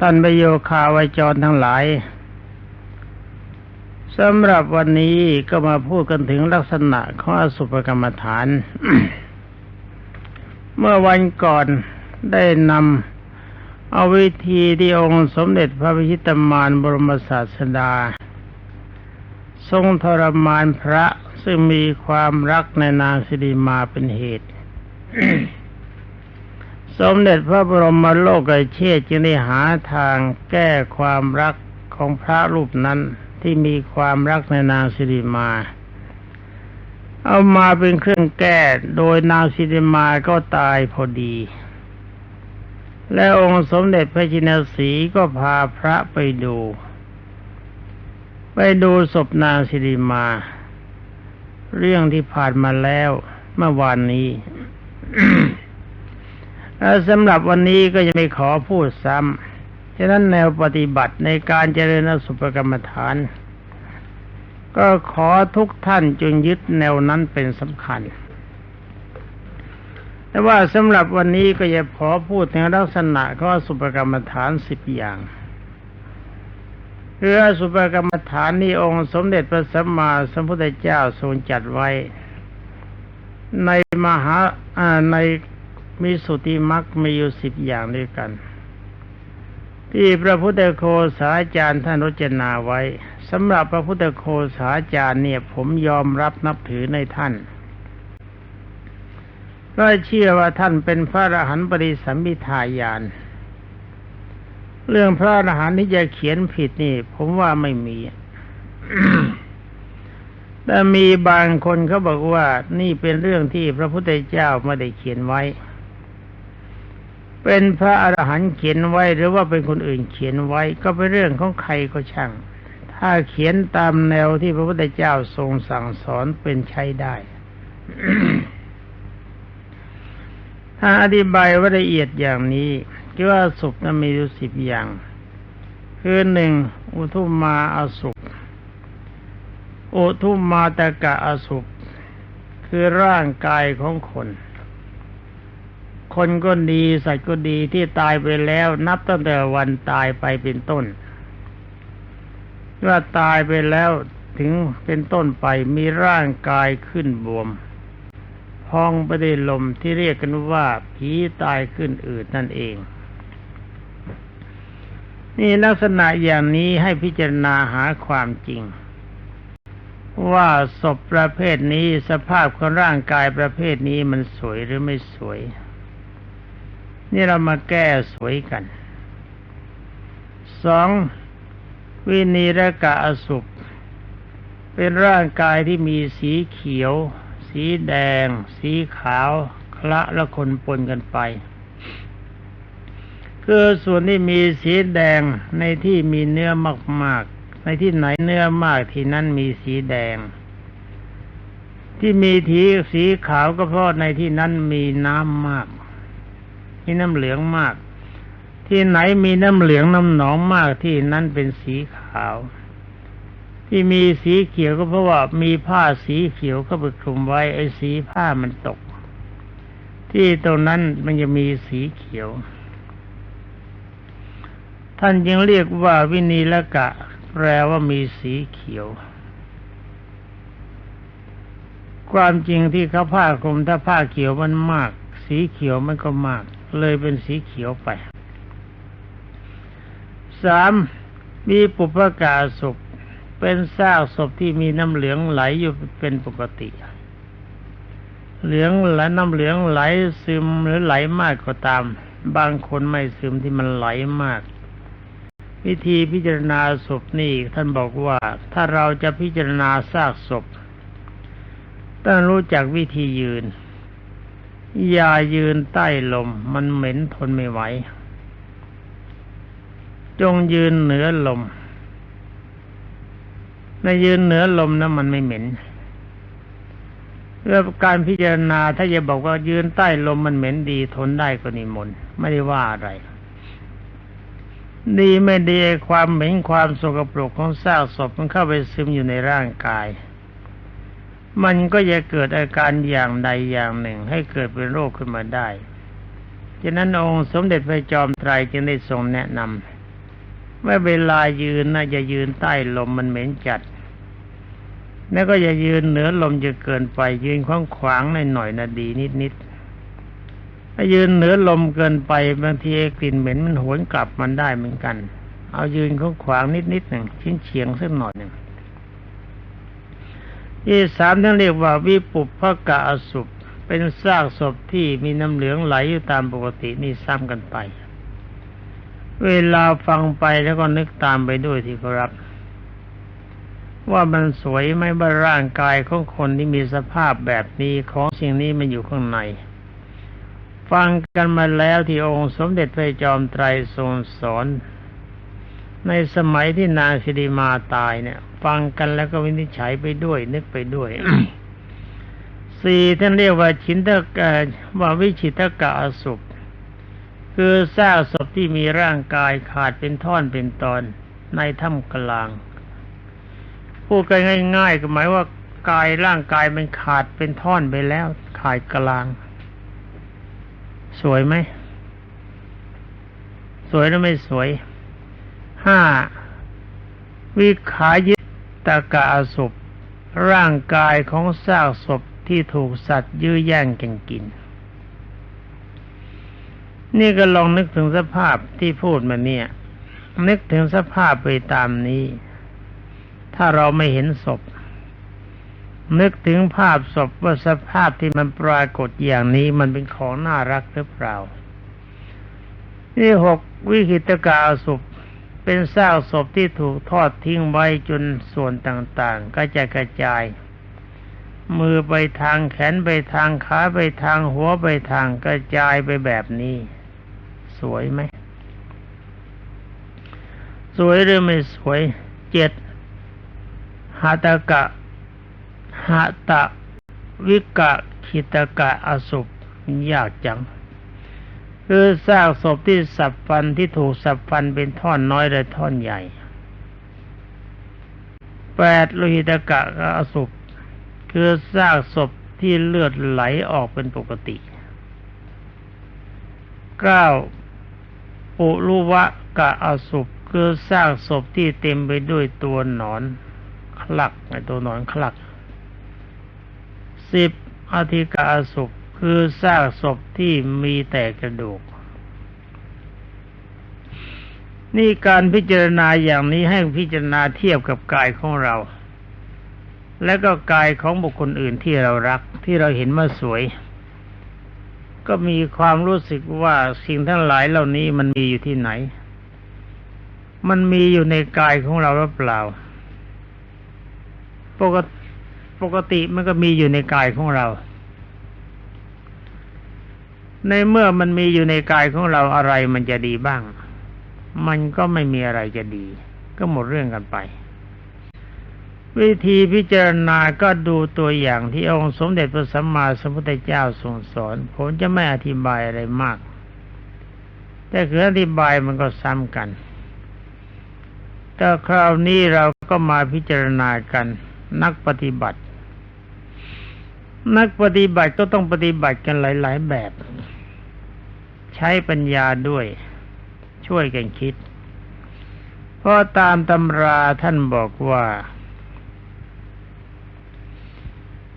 ท่านประโยคาวาจรทั้งหลายสำหรับวันนี้ก็มาพูดกันถึงลักษณะของอสุภกรรมฐาน เมื่อวันก่อนได้นำเอาวิธีที่องค์สมเด็จพระพิชิตมารบรมศาสดา ทรงทรมานพระซึ่งมีความรักในนางสิริมาเป็นเหตุ สมเด็จพระบรมโลกไอเชษจึงได้หาทางแก้ความรักของพระรูปนั้นที่มีความรักในนางสิริมา เอามาเป็นเครื่องแก้โดยนางสิริมาก็ตายพอดี และองค์สมเด็จพระจินสีก็พาพระไปดู ไปดูศพนางสิริมา เรื่องที่ผ่านมาแล้วเมื่อวานนี้ สำหรับวันนี้ก็จะไม่ขอพูดซ้ำ ฉะนั้นแนวปฏิบัติในการเจริญสุภกรรมฐาน ก็ขอทุกท่านจงยึดแนวนั้นเป็นสำคัญ แต่ว่าสำหรับวันนี้ก็จะขอพูดถึงลักษณะของอสุภกรรมฐานสิบอย่างคืออสุภกรรมฐานนี้องค์สมเด็จพระสัมมาสัมพุทธเจ้าทรงจัดไว้ ในมหาใน มีสุติมักมีอยู่สิบอย่างด้วยกัน ที่พระพุทธโคสาจารย์ท่านรจนาไว้สำหรับพระพุทธโคสาจารย์เนี่ย ผมยอมรับนับถือในท่านเพราะเชื่อว่าท่านเป็นพระอรหันต์ปริสัมมิทายาน เรื่องพระอรหันต์ที่จะเขียนผิดนี่ ผมว่าไม่มีแต่มีบางคนเขาบอกว่านี่เป็นเรื่องที่พระพุทธเจ้าไม่ได้เขียนไว้ เป็นพระอรหันต์เขียนไว้หรือว่าเป็นคนอื่นเขียนไว้ก็เป็นเรื่องของใครก็ช่าง ถ้าเขียนตามแนวที่พระพุทธเจ้าทรงสั่งสอนเป็นใช้ได้ ถ้าอธิบายว่าละเอียดอย่างนี้คือว่าสุขนั้นมีอยู่สิบอย่าง คือหนึ่งอุทุมมาอสุขอุทุมมาตะกะอสุขคือร่างกายของคน คนก็ดีสัตว์ก็ดีที่ตายไปแล้ว นับตั้งแต่วันตายไปเป็นต้นว่าตายไปแล้วถึงเป็นต้นไปมีร่างกายขึ้นบวม พองไปด้วยลมที่เรียกกันว่าผีตายขึ้นอืดนั่นเอง นี่ลักษณะอย่างนี้ให้พิจารณาหาความจริง ว่าศพประเภทนี้สภาพของร่างกายประเภทนี้มันสวยหรือไม่สวย นี่เรามาแก้สวยกันสองวินีรกะอสุปเป็นร่างกายที่มีสีเขียว สีแดง สีขาว คละและคนปนกันไป คือส่วนที่มีสีแดงในที่มีเนื้อมาก ๆ ในที่ไหนเนื้อมากที่นั่นมีสีแดง ที่มีทีสีขาวก็เพราะในที่นั้นมีน้ำมาก มีน้ำเหลืองมาก ที่ไหนมีน้ำเหลืองน้ำหนองมากที่นั้นเป็นสีขาว ที่มีสีเขียวก็เพราะว่ามีผ้าสีเขียวเข้าไปคลุมไว้ไอ้สีผ้ามันตก ที่ตรงนั้นมันจะมีสีเขียว ท่านจึงเรียกว่าวินีละกะ แปลว่ามีสีเขียวความจริงที่เขาผ้าคลุมถ้าผ้าเขียวมันมาก สีเขียวมันก็มาก เลยเป็นสีเขียวไปสามมีปุพกาศพเป็นซากศพที่มีน้ำเหลืองไหลอยู่เป็นปกติ เหลืองไหลน้ำเหลืองไหลซึมหรือไหลมากก็ตาม บางคนไม่ซึมที่มันไหลมาก วิธีพิจารณาศพนี่ท่านบอกว่า ถ้าเราจะพิจารณาซากศพต้องรู้จักวิธียืน อย่ายืนใต้ลม มันเหม็นทนไม่ไหว จงยืนเหนือลมในยืนเหนือลมนะมันไม่เหม็นเรื่องการพิจารณาถ้าจะบอกว่ายืนใต้ลมมันเหม็นดีทนได้ก็นิมนต์ไม่ได้ว่าอะไร ดีไม่ดีความเหม็นความสกปรกของซากศพมันเข้าไปซึมอยู่ในร่างกาย มันก็จะเกิดอาการอย่างใดอย่างหนึ่ง ให้เกิดเป็นโรคขึ้นมาได้ฉะนั้นองค์สมเด็จพระจอมไตรจึงได้ทรงแนะนำว่าเวลายืนนะอย่ายืนใต้ลมมันเหม็นจัด แล้วก็อย่ายืนเหนือลมจะเกินไป ยืนขวางขวางหน่อยๆนะดีนิดๆถ้ายืนเหนือลมเกินไปบางทีกลิ่นเหม็นมันโหวนกลับมันได้เหมือนกัน เอายืนขวางขวางๆนิดๆหนึ่งชิ้นเฉียงสักหน่อยหนึ่ง ที่สามท่านเรียกว่าวิปุปภกะอสุปเป็นซากศพที่มีน้ำเหลืองไหลอยู่ตามปกตินี่ซ้ำกันไป เวลาฟังไปแล้วก็นึกตามไปด้วยที่ครับ ว่ามันสวยไหมว่าร่างกายของคนที่มีสภาพแบบนี้ของสิ่งนี้มันอยู่ข้างใน ฟังกันมาแล้วที่องค์สมเด็จพระจอมไตรทรงสอน ในสมัยที่นางสิริมาตายเนี่ย ฟังกันแล้วก็วินิจฉัยไปด้วย นึกไปด้วยสี่ท่านเรียกว่าชินตกะว่าวิชิตกะอสุปคือซากศพที่มีร่างกายขาดเป็นท่อนเป็นตอนในถ้ำกลาง พูดกันง่ายๆก็หมายว่ากายร่างกายมันขาดเป็นท่อนไปแล้ว ขาดกลาง สวยไหม สวยหรือไม่สวย ห้าวิขายิตกะอสุปร่างกายของซากศพที่ถูกสัตว์ยื้อแย่งกันกิน นี่ก็ลองนึกถึงสภาพที่พูดมาเนี่ย นึกถึงสภาพไปตามนี้ ถ้าเราไม่เห็นศพ นึกถึงภาพศพว่าสภาพที่มันปรากฏอย่างนี้มันเป็นของน่ารักหรือเปล่านี่หกวิหิตกาอสุป เป็นซากศพที่ถูกทอดทิ้งไว้จนส่วนต่างๆ ก็จะกระจาย มือไปทางแขนไปทางขาไปทางหัวไปทางกระจายไปแบบนี้ สวยไหม สวยหรือไม่สวยเจ็ดหาตะกะหาตะวิกะคิตกะอสุปยากจัง คือซากศพที่สับฟันที่ถูกสับฟันเป็นท่อนน้อยและท่อนใหญ่แปดโลหิตกะอสุปคือซากศพที่เลือดไหลออกเป็นปกติเก้าปุรุวะกะอสุปคือซากศพที่เต็มไปด้วยตัวหนอนคลักไอตัวหนอนคลักสิบอธิกาอสุป คือซากศพที่มีแต่กระดูก นี่การพิจารณาอย่างนี้ให้พิจารณาเทียบกับกายของเรา และก็กายของบุคคลอื่นที่เรารักที่เราเห็นว่าสวย ก็มีความรู้สึกว่าสิ่งทั้งหลายเหล่านี้มันมีอยู่ที่ไหน มันมีอยู่ในกายของเราหรือเปล่า ปกติปกติมันก็มีอยู่ในกายของเรา ในเมื่อมันมีอยู่ในกายของเราอะไรมันจะดีบ้าง มันก็ไม่มีอะไรจะดี ก็หมดเรื่องกันไป วิธีพิจารณาก็ดูตัวอย่างที่องค์สมเด็จพระสัมมาสัมพุทธเจ้าทรงสอน ผมจะไม่อธิบายอะไรมาก แต่คืออธิบายมันก็ซ้ำกัน แต่คราวนี้เราก็มาพิจารณากัน นักปฏิบัตินักปฏิบัติก็ต้องปฏิบัติกันหลาย ๆ แบบ ใช้ปัญญาด้วย ช่วยกันคิด เพราะตามตำราท่านบอกว่า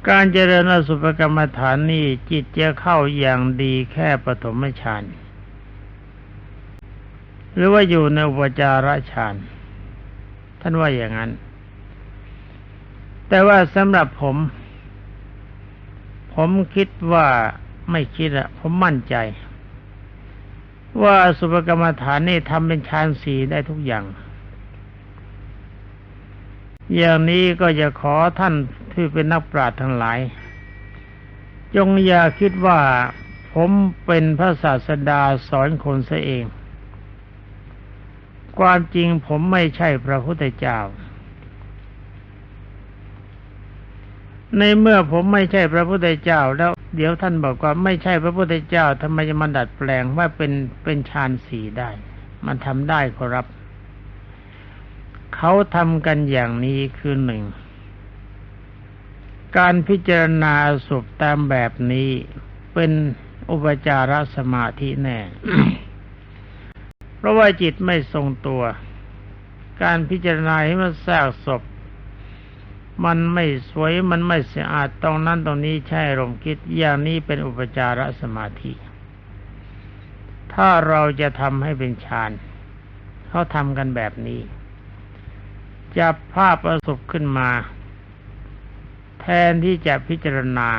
การเจริญอสุภกรรมฐานนี้จิตจะเข้าอย่างดีแค่ปฐมฌานหรือว่าอยู่ในอุปจาระฌานท่านว่าอย่างนั้น แต่ว่าสำหรับผม ผมคิดว่าไม่คิดอะผมมั่นใจ ว่าสุภกรรมฐานนี่ทำเป็นฌานสีได้ทุกอย่าง อย่างนี้ก็จะขอท่านที่เป็นนักปราชญ์ทั้งหลาย จงอย่าคิดว่าผมเป็นพระศาสดาสอนคนซะเอง ความจริงผมไม่ใช่พระพุทธเจ้า ในเมื่อผมไม่ใช่พระพุทธเจ้าแล้ว เดี๋ยวท่านบอกว่าไม่ใช่พระพุทธเจ้าทำไมจะมาดัดแปลงว่าเป็นเป็นฌานสีได้ มันทำได้ขอรับเขาทำกันอย่างนี้คือหนึ่ง การพิจารณาสุปตามแบบนี้เป็นอุปจารสมาธิแน่ เพราะว่าจิตไม่ทรงตัว การพิจารณาให้มันแทรกศพ มันไม่สวยมันไม่สะอาดตรงนั้นตรงนี้ใช่อารมคิดอย่างนี้เป็นอุปจารสมาธิ ถ้าเราจะทำให้เป็นฌานเขาทำกันแบบนี้ จับภาพประสบขึ้นมา แทนที่จะพิจารณา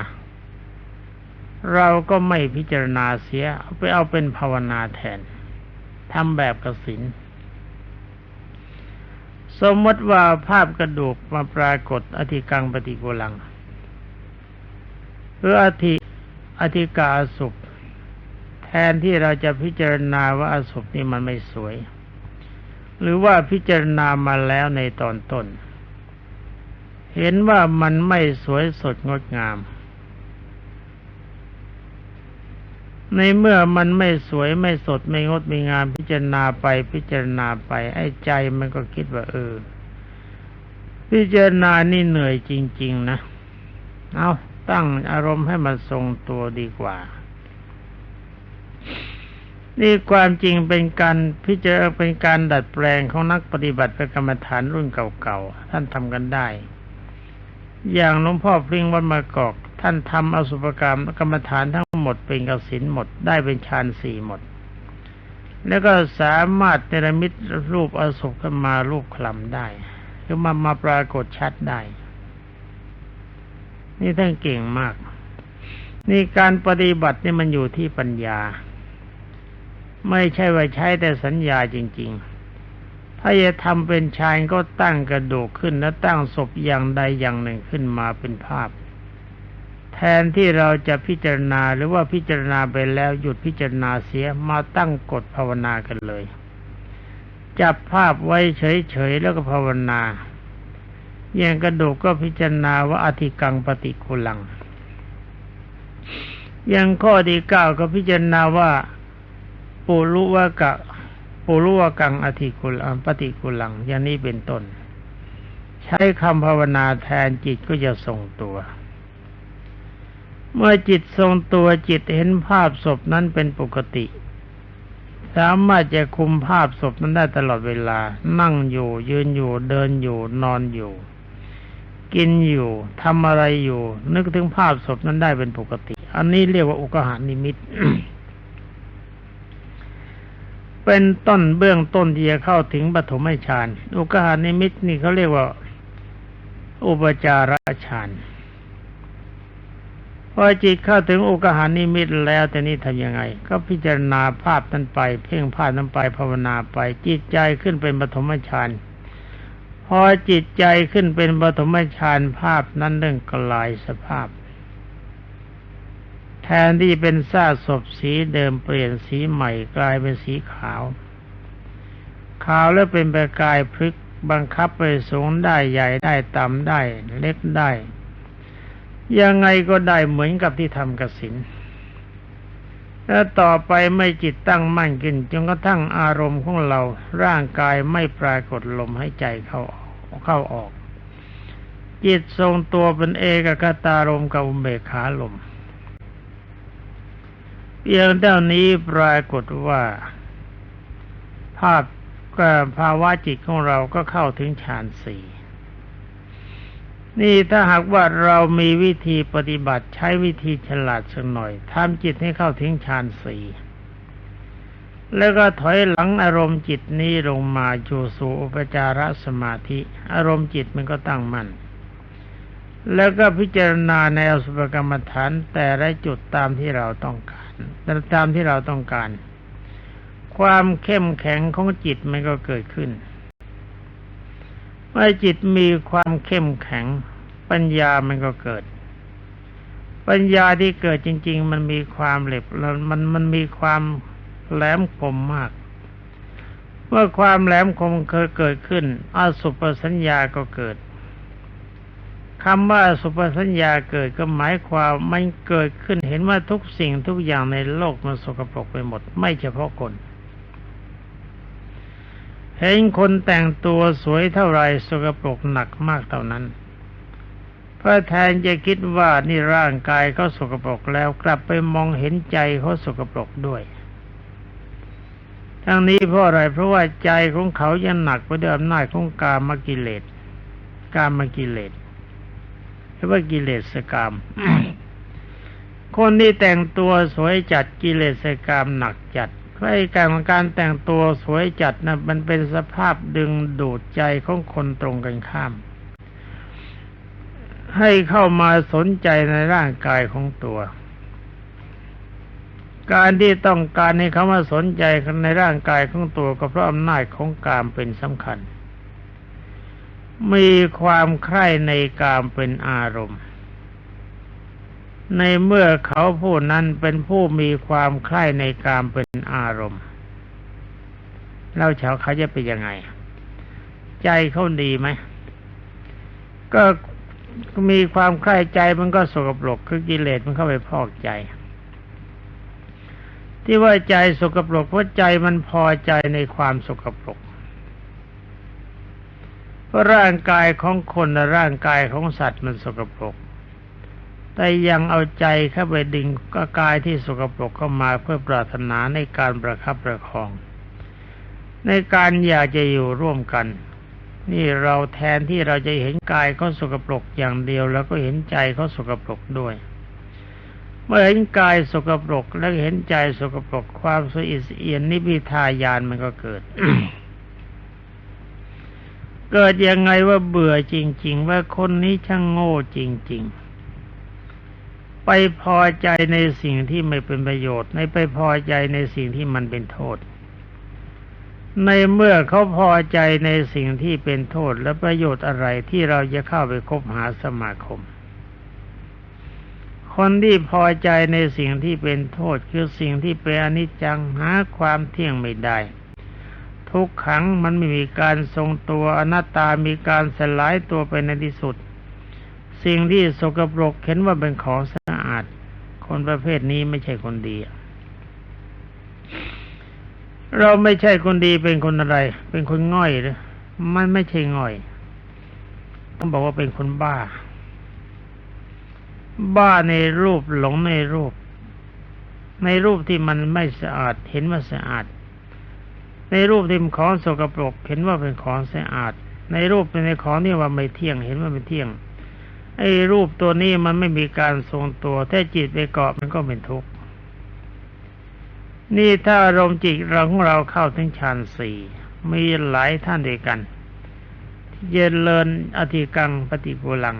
เราก็ไม่พิจารณาเสีย ไปเอาเป็นภาวนาแทนทำแบบกสิน สมมติว่าภาพกระดูกมาปรากฏอธิกังปฏิกุลังหรืออธิอธิกาสุปแทนที่เราจะพิจารณาว่าอสุปนี่มันไม่สวย หรือว่าพิจารณามาแล้วในตอนต้น เห็นว่ามันไม่สวยสดงดงาม ในเมื่อมันไม่สวยไม่สดไม่งดไม่งามพิจารณาไปพิจารณาไป ไอ้ใจมันก็คิดว่า เออ พิจารณานี่เหนื่อยจริง ๆ นะ เอาตั้งอารมณ์ให้มันทรงตัวดีกว่า นี่ความจริงเป็นการพิจารณาเป็นการดัดแปลงของนักปฏิบัติกรรมฐานรุ่นเก่าๆท่านทำกันได้ อย่างหลวงพ่อพริ้งวัดมากอกท่านทำอสุภกรรมกรรมฐานทั้ง หมดเป็นกสินหมดได้เป็นฌานสี่หมด แล้วก็สามารถเนรมิตรูปอสุภขึ้นมารูปคลำได้คือมามาปรากฏชัดได้ นี่ท่านเก่งมาก นี่การปฏิบัตินี่มันอยู่ที่ปัญญา ไม่ใช่ว่าใช้แต่สัญญาจริง ๆ ถ้าจะทำเป็นชายก็ตั้งกระดูกขึ้น แล้วตั้งศพอย่างใดอย่างหนึ่งขึ้นมาเป็นภาพ นที่เราจะพิจารณาหรือว่าพิจารณาไปแล้วหยุดพิจารณาเสียมาตั้งกฎภาวนากันเลย จับภาพไว้เฉยๆแล้วก็ภาวนาอย่างกระดูกก็พิจารณาว่าอธิกังปฏิกุลัง อย่างข้อที่เก้าก็พิจารณาว่าปุรุวกะปุรุวกังอธิกุลังปฏิกุลัง อย่างนี้เป็นต้น ใช้คำภาวนาแทนจิตก็จะทรงตัว เมื่อจิตทรงตัวจิตเห็นภาพศพนั้นเป็นปกติ สามารถจะคุมภาพศพนั้นได้ตลอดเวลา นั่งอยู่ ยืนอยู่เดินอยู่ นอนอยู่ กินอยู่ทำอะไรอยู่ นึกถึงภาพศพนั้นได้เป็นปกติ อันนี้เรียกว่าอุกหานิมิตเป็นต้นเบื้องต้นที่จะเข้าถึงปฐมฌานอุกหานิมิตนี่เขาเรียกว่า อุปจารฌาน พอจิตเข้าถึงอุกหานิมิตแล้วแต่นี้ทำยังไง ก็พิจารณาภาพนั้นไป เพ่งภาพนั้นไปภาวนาไป จิตใจขึ้นเป็นปฐมฌานพอจิตใจขึ้นเป็นปฐมฌานภาพนั้นเรื่องกลายสภาพ แทนที่เป็นซากศพสีเดิมเปลี่ยนสีใหม่กลายเป็นสีขาว ขาวแล้วเป็นประกายพลึกบังคับไปสูงได้ใหญ่ได้ต่ำได้เล็กได้ ยังไงก็ได้เหมือนกับที่ทำกสินแล้วต่อไปไม่จิตตั้งมั่นขึ้นจนกระทั่งอารมณ์ของเรา ร่างกายไม่ปรากฏลมให้ใจเข้าออกเข้าออก จิตทรงตัวเป็นเอกคตารมกับอุเบกขาลมเพียงเท่านี้ปรากฏว่า ภาพภาวะจิตของเราก็เข้าถึงฌานสี่ นี่ถ้าหากว่าเรามีวิธีปฏิบัติใช้วิธีฉลาดสักหน่อยทำจิตให้เข้าถึงฌานสี่แล้วก็ถอยหลังอารมณ์จิตนี้ลงมาจูสู่อุปจารสมาธิ อารมณ์จิตมันก็ตั้งมั่นแล้วก็พิจารณาในอสุภกรรมฐานแต่ละจุดตามที่เราต้องการตามที่เราต้องการ ความเข้มแข็งของจิตมันก็เกิดขึ้น เมื่อจิตมีความเข้มแข็ง ปัญญามันก็เกิด ปัญญาที่เกิดจริง ๆ มันมีความเหล็บมันมันมีความแหลมคมมาก เมื่อความแหลมคมเคยเกิดขึ้นอสุปสัญญาก็เกิดคำว่าสุปสัญญาเกิดก็หมายความมันเกิดขึ้นเห็นว่าทุกสิ่งทุกอย่างในโลกมันสกปรกไปหมด ไม่เฉพาะคน เห็นคนแต่งตัวสวยเท่าไรสกปรกหนักมากเท่านั้นพเพราะแทนจะคิดว่านี่ร่างกายเขาสกปรกแล้วกลับไปมองเห็นใจเขาสกปรกด้วย ทั้งนี้เพราะอะไรเพราะว่าใจของเขายังหนักไปด้วยอำนาจของกามกิเลสกามกิเลสหรือว่ากิเลสกามคนที่แต่งตัวสวยจัดกิเลสกามหนักจัด เพราะไอ้การการแต่งตัวสวยจัดนะมันเป็นสภาพดึงดูดใจของคนตรงกันข้าม ให้เข้ามาสนใจในร่างกายของตัว การที่ต้องการให้เขามาสนใจในร่างกายของตัวก็เพราะอำนาจของกามเป็นสำคัญ มีความใคร่ในกามเป็นอารมณ์ ในเมื่อเขาผู้นั้นเป็นผู้มีความใคร่ในกามเป็นอารมณ์แล้วชาวเขาจะเป็นยังไง ใจเขาดีไหม ก็มีความใคร่ใจมันก็สกปรกคือกิเลสมันเข้าไปพอกใจ ที่ว่าใจสกปรกเพราะใจมันพอใจในความสกปรกเพราะร่างกายของคนและร่างกายของสัตว์มันสกปรก แต่ยังเอาใจเข้าไปดึงก็กายที่สกปรกเข้ามาเพื่อปรารถนาในการประคับประคอง ในการอยากจะอยู่ร่วมกัน นี่เราแทนที่เราจะเห็นกายเขาสกปรกอย่างเดียว แล้วก็เห็นใจเขาสกปรกด้วย เมื่อเห็นกายสกปรกแล้วเห็นใจสกปรกความสอิสเอียนนิพิทายานมันก็เกิดเกิดยังไงว่าเบื่อจริง ๆ ว่าคนนี้ช่างโง่จริง ๆ ไปพอใจในสิ่งที่ไม่เป็นประโยชน์ ในไปพอใจในสิ่งที่มันเป็นโทษ ในเมื่อเขาพอใจในสิ่งที่เป็นโทษและประโยชน์อะไรที่เราจะเข้าไปคบหาสมาคม คนที่พอใจในสิ่งที่เป็นโทษ คือสิ่งที่เป็นอนิจจังหาความเที่ยงไม่ได้ ทุกขังมันไม่มีการทรงตัวอนัตตามีการสลายตัวไปในที่สุด สิ่งที่สกปรกเห็นว่าเป็นของสะอาด คนประเภทนี้ไม่ใช่คนดี เราไม่ใช่คนดีเป็นคนอะไร เป็นคนง่อยหรือมันไม่ใช่ง่อยต้องบอกว่าเป็นคนบ้า บ้าในรูปหลงในรูป ในรูปที่มันไม่สะอาด เห็นว่าสะอาด ในรูปที่มันของสกปรก เห็นว่าเป็นของสะอาด ในรูปเป็นในของที่ว่าไม่เที่ยง เห็นว่าไม่เที่ยง ไอ้รูปตัวนี้มันไม่มีการทรงตัว ถ้าจิตไปเกาะมันก็เป็นทุกข์ นี่ถ้าอารมณ์จิตเราของเราเข้าถึงฌานสี่มีหลายท่านด้วยกันที่เจริญอธิกังปฏิปูลัง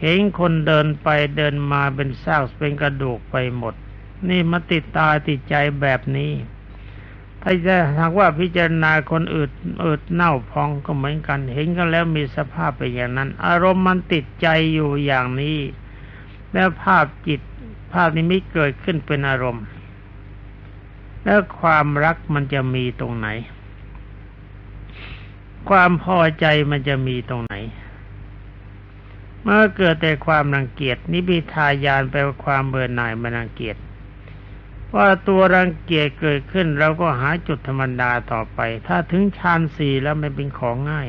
เห็นคนเดินไปเดินมาเป็นซากเป็นกระดูกไปหมด นี่มาติดตาติดใจแบบนี้ ถ้าจะหากว่าพิจารณาคนอืดอืดเน่าพองก็เหมือนกัน เห็นกันแล้วมีสภาพเป็นอย่างนั้น อารมณ์มันติดใจอยู่อย่างนี้ แล้วภาพจิตภาพนิมิตเกิดขึ้นเป็นอารมณ์ แล้วความรักมันจะมีตรงไหน ความพอใจมันจะมีตรงไหน เมื่อเกิดแต่ความรังเกียจนิพิทายานแปลว่าความเบื่อหน่ายมันรังเกียจ ว่าตัวรังเกียจเกิดขึ้นเราก็หาจุดธรรมดาต่อไป ถ้าถึงฌานสี่แล้วมันเป็นของง่าย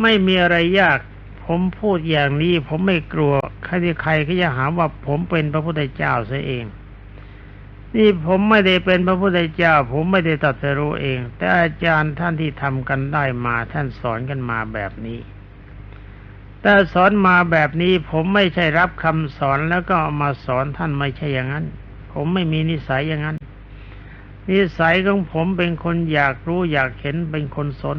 ไม่มีอะไรยาก ผมพูดอย่างนี้ผมไม่กลัว ใครใครก็จะหาว่าผมเป็นพระพุทธเจ้าซะเอง นี่ผมไม่ได้เป็นพระพุทธเจ้า ผมไม่ได้ตรัสรู้เอง แต่อาจารย์ท่านที่ทำกันได้มาท่านสอนกันมาแบบนี้ แต่สอนมาแบบนี้ผมไม่ใช่รับคำสอนแล้วก็ามาสอนท่านไม่ใช่อย่างนั้น ผมไม่มีนิสัยอย่างนั้น นิสัยของผมเป็นคนอยากรู้อยากเห็นเป็นคนสน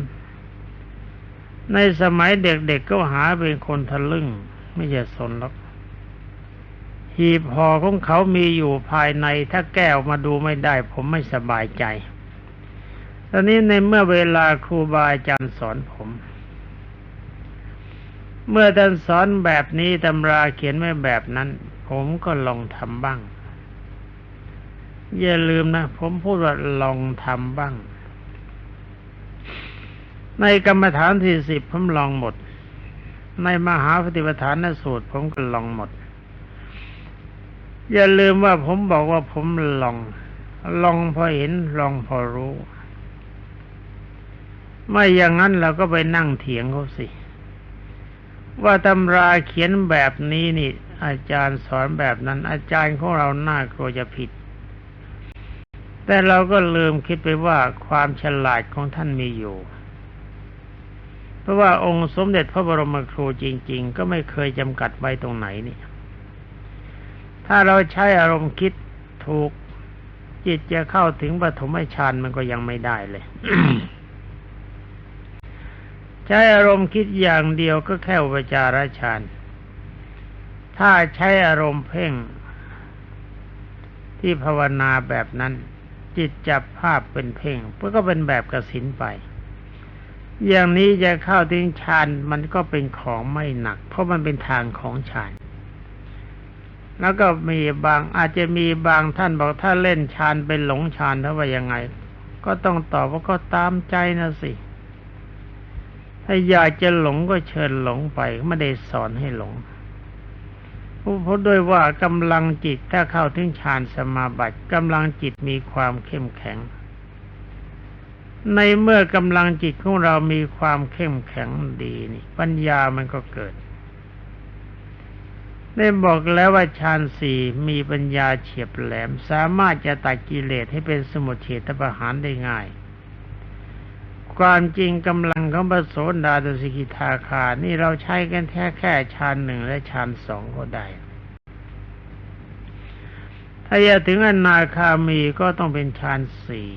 ในสมัยเด็กๆก็หาเป็นคนทะลึ่ง ไม่ใช่สนหรอกหีบห่อของเขามีอยู่ภายในถ้าแก้วมาดูไม่ได้ ผมไม่สบายใจ ตอนนี้ในเมื่อเวลาครูบาอาจารย์สอนผม เมื่อท่านสอนแบบนี้ตำราเขียนไว้แบบนั้น ผมก็ลองทำบ้าง อย่าลืมนะ ผมพูดว่าลองทำบ้าง ในกรรมฐานที่สิบผมลองหมด ในมหาปฏิปทานสูตร ผมก็ลองหมด อย่าลืมว่าผมบอกว่าผมลอง ลองพอเห็นลองพอรู้ ไม่อย่างนั้นเราก็ไปนั่งเถียงเขาสิ ว่าตำราเขียนแบบนี้นี่ อาจารย์สอนแบบนั้น อาจารย์ของเราน่ากลัวจะผิด แต่เราก็ลืมคิดไปว่าความฉลาดของท่านมีอยู่ เพราะว่าองค์สมเด็จพระบรมครูจริง ๆ ก็ไม่เคยจำกัดไว้ตรงไหนนี่ ถ้าเราใช้อารมณ์คิดถูกจิตจะเข้าถึงปฐมฌานมันก็ยังไม่ได้เลย ใช้อารมณ์คิดอย่างเดียวก็แค่อุปจารฌานถ้าใช้อารมณ์เพ่ง ที่ภาวนาแบบนั้น จิตจับภาพเป็นเพ่งเพื่อก็เป็นแบบกสินไป อย่างนี้จะเข้าถึงฌานมันก็เป็นของไม่หนัก เพราะมันเป็นทางของฌานแล้วก็มีบางอาจจะมีบางท่านบอกถ้าเล่นฌานเป็นหลงฌานถ้าว่ายังไง ก็ต้องตอบว่าก็ตามใจนะสิ ถ้าอยากจะหลงก็เชิญหลงไปไม่ได้สอนให้หลงเพราะด้วยว่ากำลังจิตถ้าเข้าถึงฌานสมาบัติกำลังจิตมีความเข้มแข็ง ในเมื่อกำลังจิตของเรามีความเข้มแข็งดีนี่ ปัญญามันก็เกิดได้บอกแล้วว่าฌานสี่มีปัญญาเฉียบแหลม สามารถจะตัดกิเลสให้เป็นสมุทเฉทประหารได้ง่าย ความจริงกำลังของพระโสดาตสิกิทาคา นี่เราใช้กันแค่แค่ฌานหนึ่งและฌานสองก็ได้ ถ้าอยากถึงอนาคามีก็ต้องเป็นฌานสี่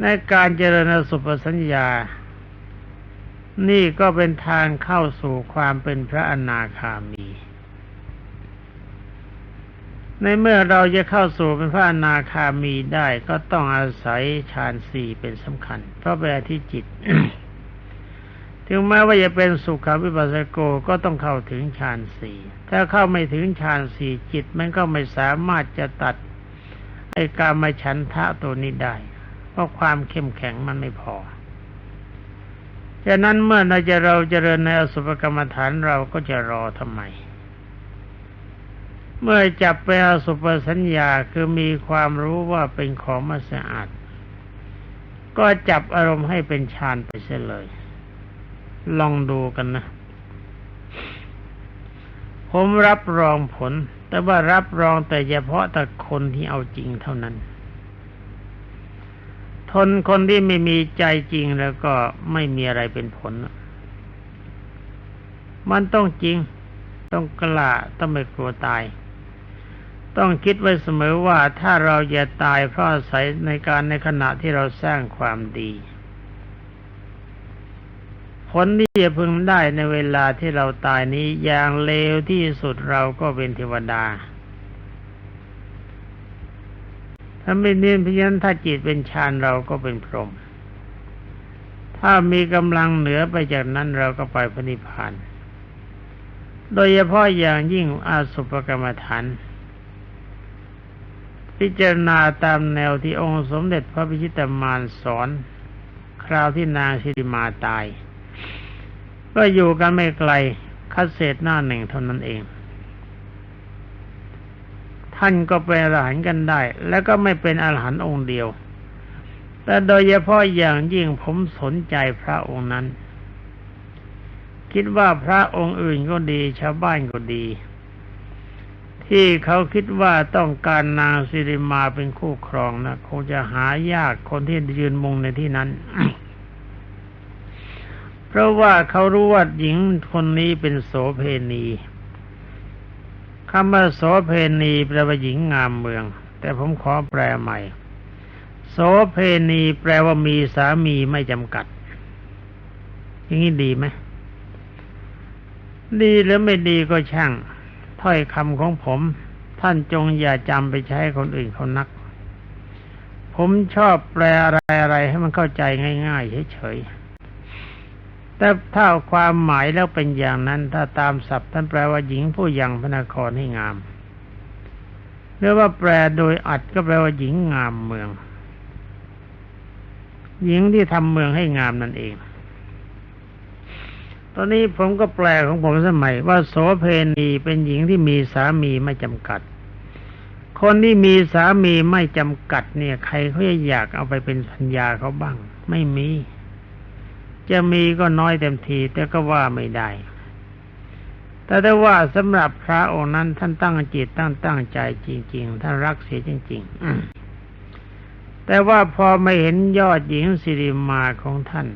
ในการเจริญสุปสัญญา นี่ก็เป็นทางเข้าสู่ความเป็นพระอนาคามี ในเมื่อเราจะเข้าสู่เป็นพระอนาคามีได้ก็ต้องอาศัยฌานสี่เป็นสำคัญ เพราะเป็นที่จิต ถึงแม้ว่าจะเป็นสุขวิปัสสโกก็ต้องเข้าถึงฌานสี่ถ้าเข้าไม่ถึงฌานสี่จิตมันก็ไม่สามารถจะตัดไอ้การมาฉันทะตัวนี้ได้ เพราะความเข้มแข็งมันไม่พอฉะนั้นเมื่อเราจะเราจเจริญในอสุภกรรมฐานเราก็จะรอทำไม เมื่อจับไปอสุภสัญญาคือมีความรู้ว่าเป็นของไม่สะอาด ก็จับอารมณ์ให้เป็นฌานไปเสียเลย ลองดูกันนะ ผมรับรองผล แต่ว่ารับรองแต่เฉพาะแต่คนที่เอาจริงเท่านั้น ทนคนที่ไม่มีใจจริงแล้วก็ไม่มีอะไรเป็นผล มันต้องจริงต้องกล้าต้องไม่กลัวตาย ต้องคิดไว้เสมอว่าถ้าเราจะตายเพราะอาศัยในการในขณะที่เราสร้างความดี ผลที่จะพึงได้ในเวลาที่เราตายนี้อย่างเลวที่สุดเราก็เป็นเทวดาถ้าไม่เน้นพยันถ้าจิตเป็นฌานเราก็เป็นพรหมถ้ามีกำลังเหนือไปจากนั้นเราก็ไปพระนิพพานโดยเฉพาะอย่างยิ่งอาสุปกรรมฐาน พิจารณาตามแนวที่องค์สมเด็จพระพิชิตมารสอน คราวที่นางชิริมาตาย ก็อยู่กันไม่ไกลคัดเศษหน้าหนึ่งเท่านั้นเอง ท่านก็เป็นอรหันต์กันได้ แล้วก็ไม่เป็นอรหันต์องค์เดียว แต่โดยเฉพาะอย่างยิ่งผมสนใจพระองค์นั้น คิดว่าพระองค์อื่นก็ดีชาวบ้านก็ดี ที่เขาคิดว่าต้องการนางสิริมาเป็นคู่ครองนะคงจะหายากคนที่ยืนมุงในที่นั้น เพราะว่าเขารู้ว่าหญิงคนนี้เป็นโสเพณีคำว่าโสเพณีแปลว่าหญิงงามเมือง แต่ผมขอแปลใหม่ โสเพณีแปลว่ามีสามีไม่จำกัด อย่างนี้ดีไหม ดีหรือไม่ดีก็ช่าง ถ้อยคำของผม ท่านจงอย่าจำไปใช้คนอื่นเขานัก ผมชอบแปลอะไรอะไรให้มันเข้าใจง่าย ๆ เฉยๆ แต่ถ้าความหมายแล้วเป็นอย่างนั้น ถ้าตามศัพท์ท่านแปลว่าหญิงผู้ยังพระนครให้งามหรือว่าแปลโดยอัดก็แปลว่าหญิงงามเมือง หญิงที่ทำเมืองให้งามนั่นเอง ตอนนี้ผมก็แปลของผมสมัยว่าโสเพณีเป็นหญิงที่มีสามีไม่จำกัด คนที่มีสามีไม่จำกัด เนี่ย ใครเขาจะอยากเอาไปเป็นพัญญาเขาบ้าง ไม่มี จะมีก็น้อยเต็มที แต่ก็ว่าไม่ได้ แต่ได้ว่าสำหรับพระองค์นั้นท่านตั้งจิตตั้งตั้งใจจริง ๆ ท่านรักเสียจริง ๆ แต่ว่าพอไม่เห็นยอดหญิงสิริมาของท่าน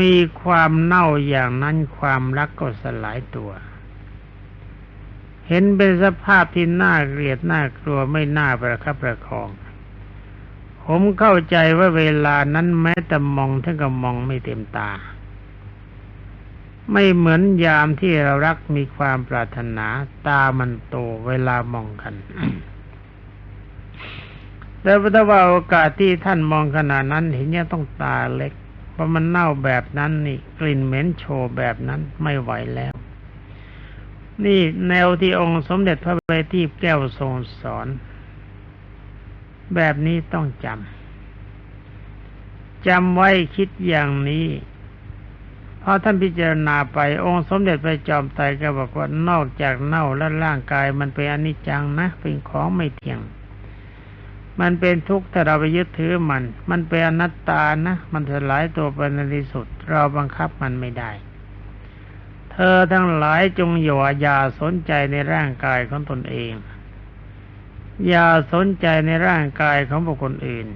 มีความเน่าอย่างนั้นความรักก็สลายตัว เห็นเป็นสภาพที่น่าเกลียดน่ากลัวไม่น่าประคับประคอง ผมเข้าใจว่าเวลานั้นแม้แต่มองท่านก็มองไม่เต็มตา ไม่เหมือนยามที่เรารักมีความปรารถนาตามันโตเวลามองกันแต่ถ้าว่าโอกาสที่ท่านมองขนาดนั้นเห็นยังต้องตาเล็ก เพราะมันเน่าแบบนั้นนี่ กลิ่นเหม็นโชว์แบบนั้นไม่ไหวแล้ว นี่แนวที่องค์สมเด็จพระบัณฑิตแก้วทรงสอน แบบนี้ต้องจำจำไว้คิดอย่างนี้พอท่านพิจารณาไปองค์สมเด็จพระจอมไตรก็บอกว่านอกจากเน่าและร่างกายมันเป็นอนิจจังนะ เป็นของไม่เที่ยง มันเป็นทุกข์ถ้าเราไปยึดถือมัน มันเป็นอนัตตานะ มันสลายตัวไปในที่สุด เราบังคับมันไม่ได้ เธอทั้งหลายจงอย่าอย่าสนใจในร่างกายของตนเอง อย่าสนใจในร่างกายของบุคคลอื่น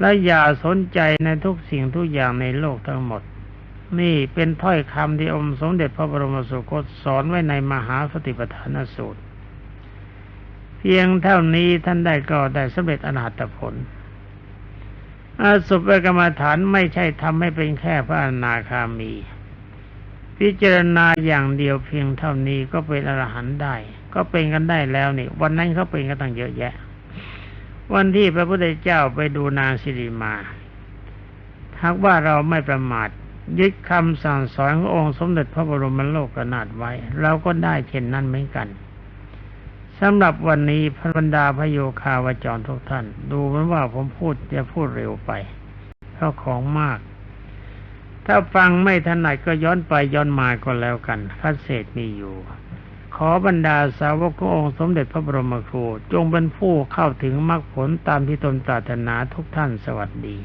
และอย่าสนใจในทุกสิ่งทุกอย่างในโลกทั้งหมด นี่เป็นถ้อยคำที่องค์สมเด็จพระบรมสุคตสอนไว้ในมหาสติปัฏฐานสูตร เพียงเท่านี้ท่านได้ก็ได้สำเร็จอนาตผลอาสุภกรรมฐานไม่ใช่ทำให้เป็นแค่พระอนาคามี พิจารณาอย่างเดียวเพียงเท่านี้ก็เป็นอรหันต์ได้ ก็เป็นกันได้แล้วนี่ วันนั้นเขาเป็นกันตั้งเยอะแยะ วันที่พระพุทธเจ้าไปดูนางสิริมาหากว่าเราไม่ประมาทยึดคำสั่งสอนขององค์สมเด็จพระบรมโลกนาถไว้เราก็ได้เช่นนั้นเหมือนกัน สำหรับวันนี้พระบรรดาพระโยคาวจรทุกท่าน ดูเหมือนว่าผมพูดจะพูดเร็วไปเพราะของมาก ถ้าฟังไม่ถนัดก็ย้อนไปย้อนมาก็แล้วกันคัดเศษมีอยู่ ขอบรรดาสาวกขององค์สมเด็จพระบรมครู จงเป็นผู้เข้าถึงมรรคผลตามที่ตนปรารถนาทุกท่านสวัสดี